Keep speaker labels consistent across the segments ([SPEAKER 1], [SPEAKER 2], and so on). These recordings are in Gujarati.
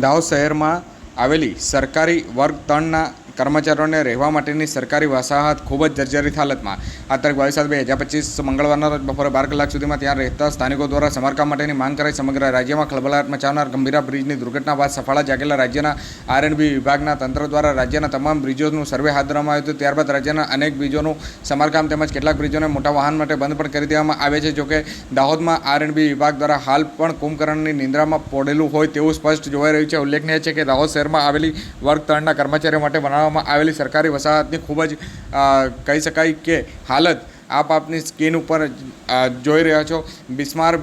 [SPEAKER 1] દાહોદ શહેરમાં આવેલી સરકારી વર્ગ ત્રણના કર્મચારીઓને રહેવા માટેની સરકારી વસાહત ખૂબ જ જર્જરિત હાલતમાં. આ તારીખ બાવીસ સાત બે હજાર પચીસ મંગળવારના રોજ બપોરે બાર કલાક સુધીમાં ત્યાં રહેતા સ્થાનિકો દ્વારા સમારકામ માટેની માંગ કરાઈ સમગ્ર રાજ્યમાં ખળભળાટ મચાવનાર ગંભીરા બ્રિજની દુર્ઘટના બાદ સફાળા જાગેલા રાજ્યના આરએનબી વિભાગના તંત્ર દ્વારા રાજ્યના તમામ બ્રિજોનું સર્વે હાથ ધરવામાં આવ્યું હતું. ત્યારબાદ રાજ્યના અનેક બ્રિજોનું સમારકામ તેમજ કેટલાક બ્રિજોને મોટા વાહન માટે બંધ પણ કરી દેવામાં આવે છે. જોકે દાહોદમાં આરએનબી વિભાગ દ્વારા હાલ પણ કુંભકર્ણની નિંદ્રામાં પડેલું હોય તેવું સ્પષ્ટ જોવાઈ રહ્યું છે. ઉલ્લેખનીય છે કે દાહોદ શહેરમાં આવેલી વર્ગ ત્રણના કર્મચારીઓ માટે બનાવવામાં આવેલી સરકારી વસાહતની ખૂબ જ કહી શકાય કે હાલત આપ આપની સ્કીન ઉપર જોઈ રહ્યા છો. બિસ્માર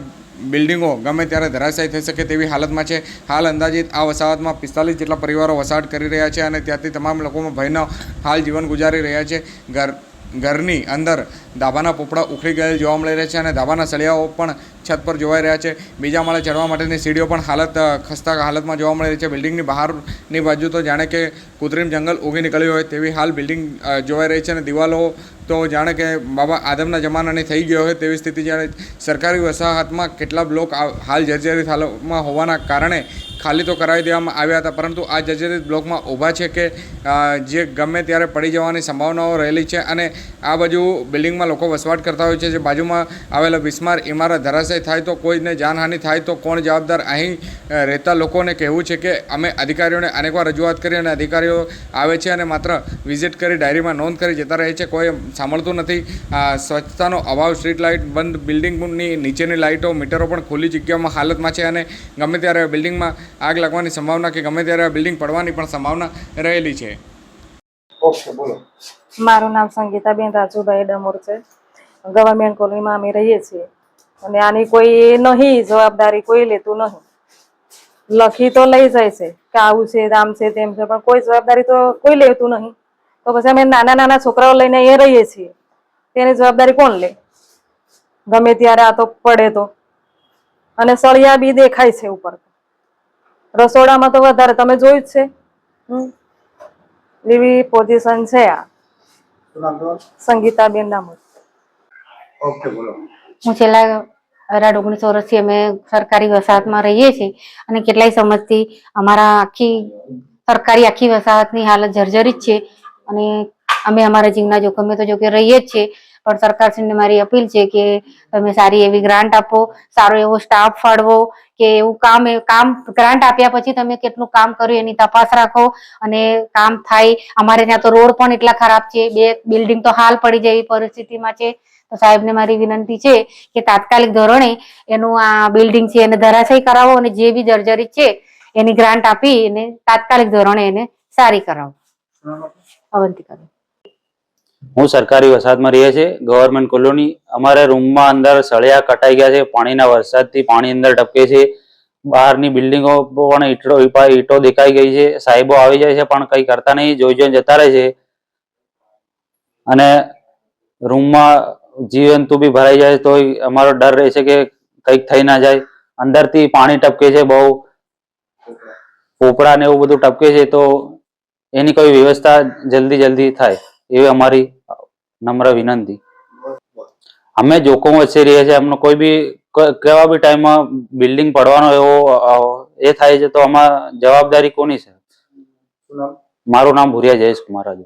[SPEAKER 1] બિલ્ડિંગો ગમે ત્યારે ધરાશાયી થઈ શકે તેવી હાલતમાં છે. હાલ અંદાજિત આ વસાહતમાં પિસ્તાલીસ જેટલા પરિવારો વસાહત કરી રહ્યા છે અને ત્યાંથી તમામ લોકોમાં ભયનો હાલ જીવન ગુજારી રહ્યા છે. ઘર, ઘરની અંદર ધાબાના પોપડા ઉખડી ગયેલ જોવા મળી રહ્યા છે અને ધાબાના સળિયાઓ પણ છત પર જોવાઈ રહ્યા છે. બીજા માળે ચડવા માટેની સીડીઓ પણ હાલત ખસ્તા હાલતમાં જોવા મળી રહી છે. બિલ્ડિંગની બહારની બાજુ તો જાણે કે કૃત્રિમ જંગલ ઉગી નીકળ્યું હોય તેવી હાલ બિલ્ડિંગ જોવાઈ રહી છે અને દિવાલો તો જાણે કે બાબા આદમના જમાનાની થઈ ગયો હોય તેવી સ્થિતિ જ્યારે સરકારી વસાહતમાં કેટલા બ્લોક હાલ જર્જરિત હાલમાં હોવાના કારણે ખાલી તો કરાવી દેવામાં આવ્યા હતા, પરંતુ આ જર્જરિત બ્લોકમાં ઊભા છે કે જે ગમે ત્યારે પડી જવાની સંભાવનાઓ રહેલી છે અને આ બાજુ બિલ્ડિંગમાં લોકો વસવાટ કરતા હોય છે, જે બાજુમાં આવેલા બિસ્માર ઇમારત ધરાશય થાય તો કોઈને જાનહાનિ થાય તો કોણ જવાબદાર? અહીં રહેતા લોકોને કહેવું છે કે અમે અધિકારીઓને અનેકવાર રજૂઆત કરી અને અધિકારીઓ આવે છે અને માત્ર વિઝિટ કરી ડાયરીમાં નોંધ કરી જતા રહે છે. કોઈ સાંભળતું નથી. આ સ્વચ્છતાનો અભાવ સ્ટ્રીટ લાઇટ બંધ બિલ્ડિંગની નીચેની લાઇટો મીટરો પણ ખુલ્લી જગ્યામાં હાલતમાં છે અને ગમે ત્યારે બિલ્ડિંગમાં આગ લાગવાની સંભાવના કે ગમે ત્યારે બિલ્ડિંગ પડવાની પણ સંભાવના રહેલી છે.
[SPEAKER 2] ઓકે બોલો.
[SPEAKER 3] મારું નામ સંગીતાબેન રાજુભાઈ ડમોર છે ગવર્મેન્ટ કોલોનીમાં અમે રહીએ છીએ. અને આની કોઈ નહીં જવાબદારી કોઈ લેતું નહીં. લખી તો લઈ જાય છે કે આવું છે આમ છે તેમ છે પણ કોઈ જવાબદારી તો કોઈ લેતું નહીં. તો પછી અમે નાના નાના છોકરાઓ લઈને એ રહીએ છીએ. તેની જવાબદારી કોણ લે? ગમે ત્યારે આ તો પડે તો. અને સળિયા બી દેખાય છે ઉપર. રસોડામાં તો વધારે તમે જોયું જ છે. એવી પોઝિશન છે આ. સંગીતાબેન નામ
[SPEAKER 2] ઓકે બોલો.
[SPEAKER 4] હું છેલ્લા અઢાર, ઓગણીસ વર્ષથી અમે સરકારી વસાહતમાં રહીએ છીએ અને કેટલાય સમજથી અમારા આખી સરકારી આખી વસાહતની હાલત જર્જરિત છે અને અમે અમારા જીવના જોખમે તો જોકે રહીએ જ છીએ. પણ સરકારશ્રીને મારી અપીલ છે કે તમે સારી એવી ગ્રાન્ટ આપો સારો એવો સ્ટાફ ફાળવો કે એવું કામ કામ ગ્રાન્ટ આપ્યા પછી તમે કેટલું કામ કર્યું એની તપાસ રાખો અને કામ થાય. અમારે ત્યાં તો રોડ પણ એટલા ખરાબ છે બે બિલ્ડિંગ તો હાલ પડી જાય એવી પરિસ્થિતિમાં છે. તો સાહેબને મારી વિનંતી છે કે તાત્કાલિક ધોરણે એનું આ બિલ્ડિંગ છે એને ધરાશય કરાવો અને જે બી જર્જરિત છે એની ગ્રાન્ટ આપી એને તાત્કાલિક ધોરણે એને સારી કરાવો.
[SPEAKER 2] શું કરો
[SPEAKER 4] અવંતિકા
[SPEAKER 5] હું સરકારી વસાહતમાં રહીએ છીએ ગવર્મેન્ટ કોલોની અમારે રૂમમાં અંદર સળિયા કટાઈ ગયા છે, પાણીના વરસાદથી પાણી અંદર ટપકે છે. બહારની બિલ્ડિંગો પણ ઈટો ઈટો દેખાઈ ગઈ છે. સાહેબો આવી જાય છે, પણ કંઈ કરતા નહીં. જોઈ જોઈને જતા રહે છે. અને રૂમમાં જીવજંતુ બી ભરાઈ જાય તો અમારો ડર રહે છે કે કંઈક થઈ ના જાય. અંદરથી પાણી ટપકે છે બહુ. પોપડા ને એવું બધું ટપકે છે, તો એની કોઈ વ્યવસ્થા જલ્દી જલ્દી થાય. એવી અમારી નમ્ર વિનંતી. અમે જોખમ વચ્ચે રહીએ છીએ અમને કોઈ બી કેવા બી ટાઈમમાં બિલ્ડિંગ પડવાનો એવો એ થાય છે તો આમાં જવાબદારી કોની છે? મારું નામ ભુરિયા જયેશ કુમાર રાજુ